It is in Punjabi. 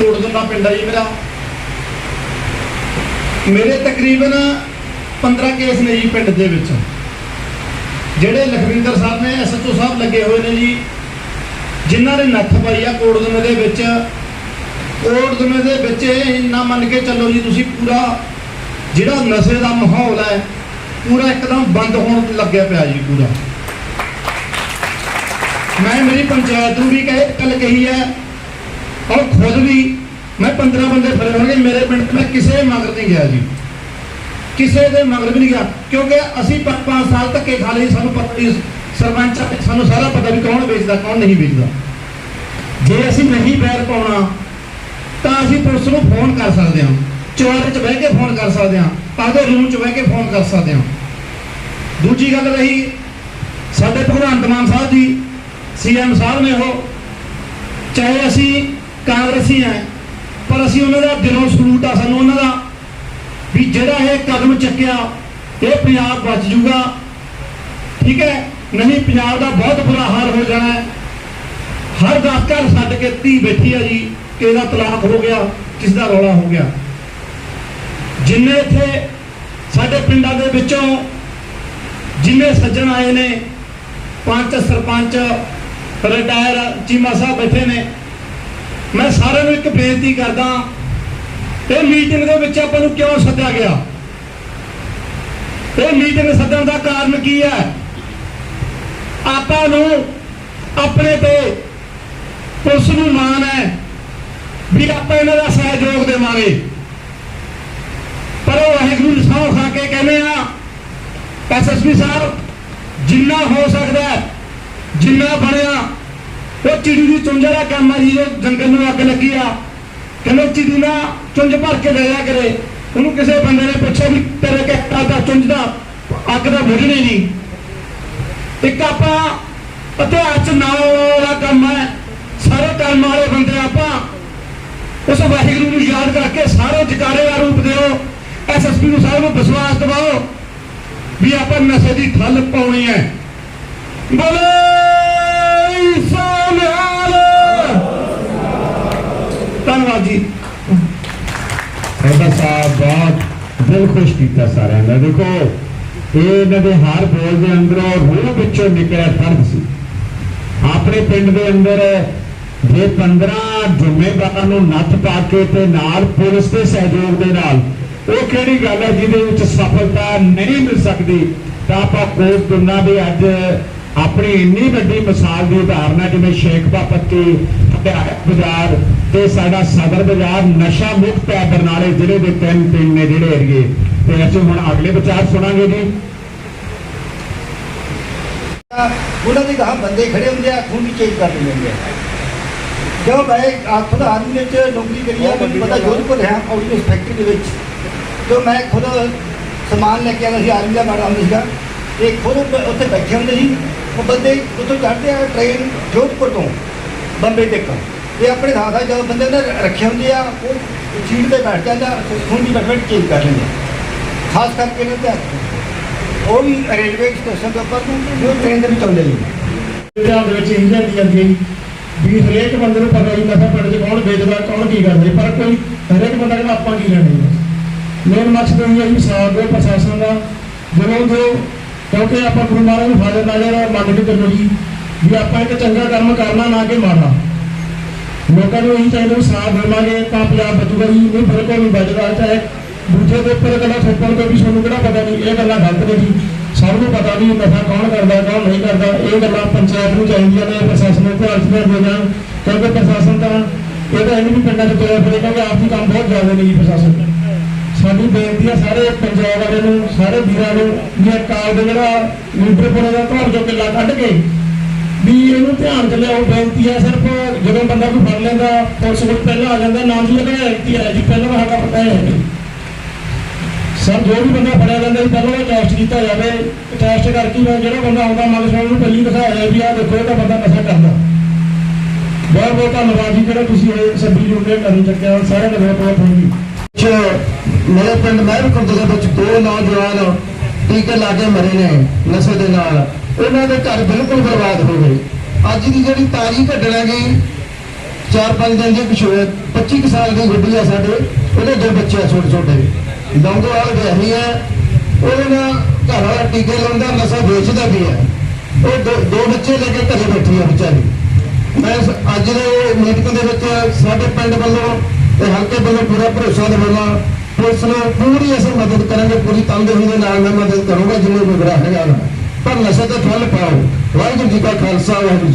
ਤੋੜ ਪਿੰਡ ਆ ਜੀ ਮੇਰਾ। ਮੇਰੇ ਤਕਰੀਬਨ 15 ਕੇਸ ਨੇ ਜੀ ਪਿੰਡ ਦੇ ਵਿੱਚ। ਜਿਹੜੇ ਲਖਵਿੰਦਰ ਸਾਹਿਬ ਨੇ ਐਸਐਚਓ ਸਾਹਿਬ ਲੱਗੇ ਹੋਏ ਨੇ ਜੀ, ਜਿਨ੍ਹਾਂ ਨੇ ਨੱਥ ਪਾਈ ਆ ਕੋੜਦਮੇ ਦੇ ਵਿੱਚ। ਕੋੜਦਮੇ ਦੇ ਵਿੱਚ ਇਹ ਇੰਨਾ ਮੰਨ ਕੇ ਚੱਲੋ ਜੀ, ਤੁਸੀਂ ਪੂਰਾ ਜਿਹੜਾ ਨਸ਼ੇ ਦਾ ਮਾਹੌਲ ਹੈ, ਪੂਰਾ ਇੱਕਦਮ ਬੰਦ ਹੋਣ ਲੱਗਿਆ ਪਿਆ ਜੀ, ਪੂਰਾ। ਮੈਂ ਮੇਰੀ ਪੰਚਾਇਤ ਨੂੰ ਵੀ ਕਹੇ ਕੱਲ ਕਹੀ ਹੈ ਔਰ ਖੁਦ ਵੀ ਮੈਂ 15 ਬੰਦੇ ਫੜੇ ਹੋਣਗੇ, ਮੇਰੇ ਪਿੰਡ 'ਚ ਮੈਂ ਕਿਸੇ ਮਗਰ ਨਹੀਂ ਗਿਆ ਜੀ। ਕਿਸੇ ਦੇ ਮਗਰ ਵੀ ਨਹੀਂ ਗਿਆ, ਕਿਉਂਕਿ ਅਸੀਂ 5 ਸਾਲ ਧੱਕੇ ਖਾ ਲਏ ਸਾਨੂੰ ਪਤਾ ਨਹੀਂ ਸਰਪੰਚ ਸਾਨੂੰ ਸਾਰਾ ਪਤਾ ਵੀ ਕੌਣ ਵੇਚਦਾ, ਕੌਣ ਨਹੀਂ ਵੇਚਦਾ। ਜੇ ਅਸੀਂ ਨਹੀਂ ਬੈਰ ਪਾਉਣਾ, ਤਾਂ ਅਸੀਂ ਪੁਲਿਸ ਨੂੰ ਫੋਨ ਕਰ ਸਕਦੇ ਹਾਂ। ਚੌੜੇ 'ਚ ਬਹਿ ਕੇ ਫੋਨ ਕਰ ਸਕਦੇ ਹਾਂ, ਆਪਦੇ ਰੂਮ 'ਚ ਬਹਿ ਕੇ ਫੋਨ ਕਰ ਸਕਦੇ ਹਾਂ। ਦੂਜੀ ਗੱਲ ਰਹੀ, ਸਾਡੇ ਭਗਵੰਤ ਮਾਨ ਸਾਹਿਬ ਜੀ ਸੀਐਮ ਸਾਹਿਬ ਨੇ ਉਹ, ਚਾਹੇ ਅਸੀਂ ਕਾਂਗਰਸੀ ਆ ਪਰ ਅਸੀਂ ਉਹਨਾਂ ਦਾ ਦਿਲੋਂ ਸਲੂਟ ਆ, ਸਾਨੂੰ ਉਹਨਾਂ ਦਾ ਵੀ ਜਿਹੜਾ ਇਹ ਕਦਮ ਚੱਕਿਆ, ਇਹ ਪੰਜਾਬ ਬਚ ਜੂਗਾ। ਠੀਕ ਹੈ? ਨਹੀਂ, ਪੰਜਾਬ ਦਾ ਬਹੁਤ ਬੁਰਾ ਹਾਲ ਹੋ ਜਾਣਾ ਹੈ। ਹਰ ਦਸ ਘਰ ਛੱਡ ਕੇ ਧੀ ਬੈਠੀ ਆ ਜੀ, ਕਿ ਦਾ ਤਲਾਕ ਹੋ ਗਿਆ, ਕਿਸ ਦਾ ਰੌਲਾ ਹੋ ਗਿਆ। ਜਿੰਨੇ ਇੱਥੇ ਸਾਡੇ ਪਿੰਡਾਂ ਦੇ ਵਿੱਚੋਂ ਜਿੰਨੇ ਸੱਜਣ ਆਏ ਨੇ ਪੰਚ ਸਰਪੰਚ, ਰਿਟਾਇਰ ਚੀਮਾ ਸਾਹਿਬ ਬੈਠੇ ਨੇ ਮੈਂ ਸਾਰਿਆਂ ਨੂੰ ਇੱਕ ਬੇਨਤੀ ਕਰਦਾ ਇਹ ਮੀਟਿੰਗ ਦੇ ਵਿੱਚ ਆਪਾਂ ਨੂੰ ਕਿਉਂ ਸੱਦਿਆ ਗਿਆ? ਇਹ ਮੀਟਿੰਗ ਸੱਦਣ ਦਾ ਕਾਰਨ ਕੀ ਹੈ? ਆਪਾਂ ਨੂੰ ਆਪਣੇ ਤੇ ਪੁਲਿਸ ਨੂੰ ਮਾਣ ਹੈ ਵੀ ਆਪਾਂ ਇਹਨਾਂ ਦਾ ਸਹਿਯੋਗ ਦੇਵਾਂਗੇ। ਪਰ ਉਹ ਵਾਹਿਗੁਰੂ ਦੀ ਸਹੁੰ ਖਾ ਕੇ ਕਹਿੰਦੇ ਆ ਐਸਐਸਪੀ ਸਾਹਿਬ, ਜਿੰਨਾ ਹੋ ਸਕਦਾ ਜਿੰਨਾ ਬਣਿਆ ਉਹ ਚਿੜੀ ਦੀ ਚੁੰਝ ਦਾ ਕੰਮ ਆ ਜੀ ਜੋ ਜੰਗਲ ਨੂੰ ਅੱਗ ਲੱਗੀ ਆ। ਕਹਿੰਦੇ ਚਿੜੀ ਨਾ ਚੁੰਝ ਭਰ ਕੇ ਲੈ ਜਾ ਕਰੇ। ਉਹਨੂੰ ਕਿਸੇ ਬੰਦੇ ਨੇ ਪੁੱਛਿਆ ਵੀ ਤੇਰੇ ਕਿਹੜਾ ਦਾ ਚੁੰਝ ਦਾ ਅੱਗ ਦਾ ਬੁਝਣੀ ਨਹੀਂ ਇੱਕ ਆਪਾਂ ਇਤਿਹਾਸ ਚ ਨਾਮ ਵਾਲਾ ਕੰਮ ਹੈ ਸਾਰੇ ਕੰਮ ਵਾਲੇ ਬੰਦੇ ਆਪਾਂ। ਉਸ ਵਾਹਿਗੁਰੂ ਨੂੰ ਯਾਦ ਕਰਕੇ ਸਾਰੇ ਜਕਾਰੇ ਦਾ ਰੂਪ ਦਿਓ। ਐਸਐਸਪੀ ਨੂੰ ਸਾਹਿਬ ਨੂੰ ਵਿਸ਼ਵਾਸ ਦਿਵਾਓ ਵੀ ਆਪਾਂ ਨਸ਼ੇ ਦੀ ਠੱਲ ਪਾਉਣੀ ਹੈ। ਬੋਲੇ! ਧੰਨਵਾਦ ਜੀ। ਇਹਦਾ ਸਾਹਿਬ ਬਹੁਤ ਦਿਲ ਖੁਸ਼ ਕੀਤਾ ਸਾਰਿਆਂ ਦਾ। ਦੇਖੋ, ਇਹ ਇਹਨਾਂ ਦੇ ਹਰ ਬੋਲ ਦੇ ਅੰਦਰੋਂ ਰੂਹ ਵਿੱਚੋਂ ਨਿਕਲਿਆ ਦਰਦ ਸੀ। ਆਪਣੇ ਪਿੰਡ ਦੇ ਅੰਦਰ ਜੇ 15 ਜ਼ਿੰਮੇਵਾਰਾਂ ਨੂੰ ਨੱਥ ਪਾ ਕੇ ਤੇ ਨਾਲ ਪੁਲਿਸ ਦੇ ਸਹਿਯੋਗ ਦੇ ਨਾਲ ਉਹ ਕਿਹੜੀ ਗੱਲ ਹੈ ਜਿਹਦੇ ਵਿੱਚ ਸਫਲਤਾ ਨਹੀਂ ਮਿਲ ਸਕਦੀ, ਤਾਂ ਆਪਾਂ ਕੋਟ ਦੁਨਾ ਦੇ ਅੱਜ ਆਪਣੀ ਇੰਨੀ ਵੱਡੀ ਮਿਸਾਲ ਦੀ ਉਦਾਹਰਨ ਹੈ, ਜਿਵੇਂ ਸ਼ੇਖਪਾ ਪੱਤੀ ਬਾਜ਼ਾਰ ਤੇ ਸਾਡਾ ਸਦਰ ਬਾਜ਼ਾਰ ਨਸ਼ਾ ਮੁਕਤ ਹੈ ਬਰਨਾਲੇ ਜ਼ਿਲ੍ਹੇ ਦੇ ਤਿੰਨ ਪਿੰਡ ਨੇ ਜਿਹੜੇ ਏਰੀਏ ਤੇ ਅਸੀਂ ਹੁਣ ਅਗਲੇ ਵਿਚਾਰ ਸੁਣਾਂਗੇ ਜੀ। ਉਹਨਾਂ ਦੇ ਗਾਹ ਬੰਦੇ ਖੜੇ ਹੁੰਦੇ ਆ, ਖੂਨ ਦੀ ਚੇਂਜ ਕਰ ਦਿੰਦੇ ਆ। ਜਦੋਂ ਮੈਂ ਖੁਦ ਆਰਮੀ ਵਿੱਚ ਨੌਕਰੀ ਕਰੀ ਆ, ਮੈਨੂੰ ਪਤਾ ਜੋਧਪੁਰ ਹੈ ਆਊਟਲੈਟ ਫੈਕਟਰੀ ਦੇ ਵਿੱਚ। ਜਦੋਂ ਮੈਂ ਖੁਦ ਸਮਾਨ ਲੈ ਕੇ ਆਉਂਦਾ ਸੀ, ਆਰਮੀ ਦਾ ਮਾੜਾ ਹੁੰਦਾ ਸੀਗਾ। ਤੇ ਖੁਦ ਉੱਥੇ ਬੈਠੇ ਹੁੰਦੇ ਸੀ। ਉਹ ਬੰਦੇ ਉੱਥੋਂ ਚੜ੍ਹਦੇ ਆ ਟ੍ਰੇਨ ਜੋਧਪੁਰ ਤੋਂ। ਬੰਬੇ ਤੱਕ। ਤੇ ਆਪਣੇ ਥਾਂ ਥਾਂ ਜਦੋਂ ਬੰਦੇ ਨੇ ਰੱਖੇ ਹੁੰਦੇ ਆ, ਉਹ ਸੀਟ ਤੇ ਬੈਠ ਜਾਂਦਾ, ਹੁਣ ਦੀ ਬਟਵਟ ਚੇਂਜ ਕਰ ਲੈਂਦੇ ਆ। ਖਾਸ ਕਰਕੇ ਇਹਨਾਂ ਦੇ ਉਹ ਵੀ ਰੇਲਵੇ ਸਟੇਸ਼ਨ ਦੇ ਉੱਪਰ ਜੋ ਟ੍ਰੇਨ ਦੇ ਵਿੱਚ ਆਉਂਦੇ ਨੇ। ਧਿਆਨ ਦੇ ਵਿੱਚ ਇਹ ਜਾਂਦੀ ਜਾਂਦੀ ਵੀ ਹਰੇਕ ਬੰਦੇ ਨੂੰ ਪਤਾ ਹੀ ਨਸ਼ਾ ਪਿੰਡ 'ਚ ਕੌਣ ਵੇਚਦਾ, ਕੌਣ ਕੀ ਕਰਦਾ ਪਰ ਕੋਈ ਹਰੇਕ ਬੰਦਾ ਕਹਿੰਦਾ ਆਪਾਂ ਕੀ ਲੈਣੀ ਹੈ ਮੇਨ ਮਕਸਦ ਇਹ ਹੈ ਵੀ ਸਾਥ ਦੇ ਪ੍ਰਸ਼ਾਸਨ ਦਾ, ਜਦੋਂ ਜੋ ਕਿਉਂਕਿ ਆਪਾਂ ਗੁਰੂ ਮਹਾਰਾਜ ਨੂੰ ਹਾਜ਼ਰ ਨਾਜ਼ਰ ਮੰਨ ਕੇ ਚੱਲੋ ਜੀ ਵੀ ਆਪਾਂ ਇੱਕ ਚੰਗਾ ਕੰਮ ਕਰਨਾ, ਨਾ ਕਿ ਮਾਰਨਾ। ਲੋਕਾਂ ਨੂੰ ਇਹੀ ਚਾਹੀਦਾ ਵੀ ਸਾਥ ਦੇਵਾਂਗੇ, ਤਾਂ ਪੰਜਾਬ ਬਚੂਗਾ ਜੀ। ਨਹੀਂ ਬਿਲਕੁਲ ਨਹੀਂ ਬਚਦਾ ਚਾਹੇ ਦੂਜੇ ਦੇ ਉੱਪਰ ਗੱਲਾਂ ਥੋਪਣ ਤੋਂ ਵੀ ਸਾਨੂੰ ਕਿਹੜਾ ਪਤਾ ਨਹੀਂ ਇਹ ਗੱਲਾਂ ਗਲਤ ਨੇ ਜੀ। ਸਭ ਨੂੰ ਪਤਾ ਵੀ ਨਸ਼ਾ ਕੌਣ ਕਰਦਾ, ਕੌਣ ਨਹੀਂ ਕਰਦਾ। ਇਹ ਗੱਲਾਂ ਪੰਚਾਇਤ ਨੂੰ ਚਾਹੀਦੀਆਂ ਨੇ, ਪ੍ਰਸ਼ਾਸਨ ਨੂੰ ਧਿਆਨ ਚ ਲਿਆਉਂਦੇ ਜਾਣ ਕਿਉਂਕਿ ਪ੍ਰਸ਼ਾਸਨ ਤਾਂ, ਇਹ ਤਾਂ ਇਹਨੂੰ ਵੀ ਪਿੰਡਾਂ ਚ ਤੁਰਿਆ ਫਿਰੇ ਕਿਉਂਕਿ ਆਪ ਦੀ ਕੰਮ ਬਹੁਤ ਜ਼ਿਆਦਾ ਨੇ ਜੀ ਪ੍ਰਸ਼ਾਸਨ। ਸਾਡੀ ਬੇਨਤੀ ਹੈ ਸਾਰੇ ਪੰਜਾਬ ਵਾਲੇ ਨੂੰ, ਸਾਰੇ ਵੀਰਾਂ ਨੂੰ ਜੇ ਕਾਲ ਦੇ ਜਿਹੜਾ ਲੀਡਰਪੁਰ ਦਾ ਘਰ ਚੋਂ ਕਿੱਲਾ ਕੱਢ ਕੇ ਵੀ ਇਹਨੂੰ ਧਿਆਨ ਚ ਲਿਆਓ, ਬੇਨਤੀ ਹੈ ਸਿਰਫ ਜਦੋਂ ਬੰਦਾ ਕੋਈ ਫੜ ਲੈਂਦਾ, ਪੁਲਿਸ ਕੋਲ ਪਹਿਲਾਂ ਆ ਜਾਂਦਾ, ਨਾਮ ਜੀ ਲਗਾਇਆ ਐਕਟੀ ਹੈ ਜੀ, ਪਹਿਲਾਂ ਸਾਡਾ ਪਤਾ ਹੈ ਸਰ, ਜੋ ਵੀ ਬੰਦਾ ਫੜਿਆ ਜਾਂਦਾ ਪਹਿਲਾਂ ਉਹ ਟੈਸਟ ਕੀਤਾ ਜਾਵੇ। ਟੈਸਟ ਕਰਕੇ ਜਿਹੜਾ ਬੰਦਾ ਆਉਂਦਾ ਮਗਰ ਸਾਨੂੰ ਪਹਿਲੀ ਦਿਖਾਇਆ ਜਾਏ ਵੀ ਆਹ ਦੇਖੋ, ਇਹ ਤਾਂ ਬੰਦਾ ਨਸ਼ਾ ਕਰਦਾ। ਬਹੁਤ ਬਹੁਤ ਧੰਨਵਾਦ ਜੀ, ਜਿਹੜਾ ਤੁਸੀਂ ਇਹ ਸੱਬੀ ਨੂੰ ਨੇ ਕਰਨ ਚੱਕਿਆ, ਸਾਰਿਆਂ ਦਾ ਬਹੁਤ ਬਹੁਤ ਥੈਂਕ ਯੂ। ਮੇਰੇ ਪਿੰਡ ਮਹਿਰਖੁਰਦ ਦੇ ਵਿੱਚ ਦੋ ਨੌਜਵਾਨ ਟੀਕੇ ਲਾ ਕੇ ਮਰੇ ਨੇ ਨਸ਼ੇ ਦੇ ਨਾਲ। ਉਹਨਾਂ ਦੇ ਘਰ ਬਿਲਕੁਲ ਬਰਬਾਦ ਹੋ ਗਏ। ਅੱਜ ਦੀ ਜਿਹੜੀ ਤਾਜੀ ਕੱਢਣਾਗੀ ਚਾਰ ਪੰਜ ਦਿਨ ਦੀ ਪਿਛੋੜ 25 ਕੁ ਸਾਲ ਦੀ ਗੁੱਡੀ ਆ ਸਾਡੇ, ਉਹਦੇ ਦੋ ਬੱਚੇ ਆ ਛੋਟੇ ਛੋਟੇ। ਲੌਂਗੋਵਾਲ ਵਿਆਹੀ ਹੈ ਉਹਦੇ ਨਾਲ ਘਰ ਵਾਲਾ ਟੀਕੇ ਲਾਉਂਦਾ, ਨਸ਼ਾ ਵੇਚਦਾ ਵੀ ਹੈ ਉਹ ਦੋ ਦੋ ਬੱਚੇ ਲੈ ਕੇ ਘਰੇ ਬੈਠੀ ਆ ਵਿਚਾਰੀ। ਮੈਂ ਅੱਜ ਦੇ ਮੀਟਿੰਗ ਦੇ ਵਿੱਚ ਸਾਡੇ ਪਿੰਡ ਵੱਲੋਂ ਤੇ ਹਲਕੇ ਵੱਲੋਂ ਪੂਰਾ ਭਰੋਸਾ ਦਿਵਾਉਣਾ। ਪੁਲਿਸ ਨੂੰ ਪੂਰੀ ਅਸੀਂ ਮਦਦ ਕਰਾਂਗੇ, ਪੂਰੀ ਤੰਦੇਹੀ ਦੇ ਨਾਲ ਮੈਂ ਮਦਦ ਕਰੂੰਗਾ ਜਿਵੇਂ ਵੀ ਮੇਰਾ ਹੈਗਾ ਪਰ ਨਸ਼ੇ ਤੇ ਠੱਲ ਪਾਓ। ਵਾਹਿਗੁਰੂ ਜੀ ਕਾ ਖਾਲਸਾ, ਵਾਹਿਗੁਰੂ ਜੀ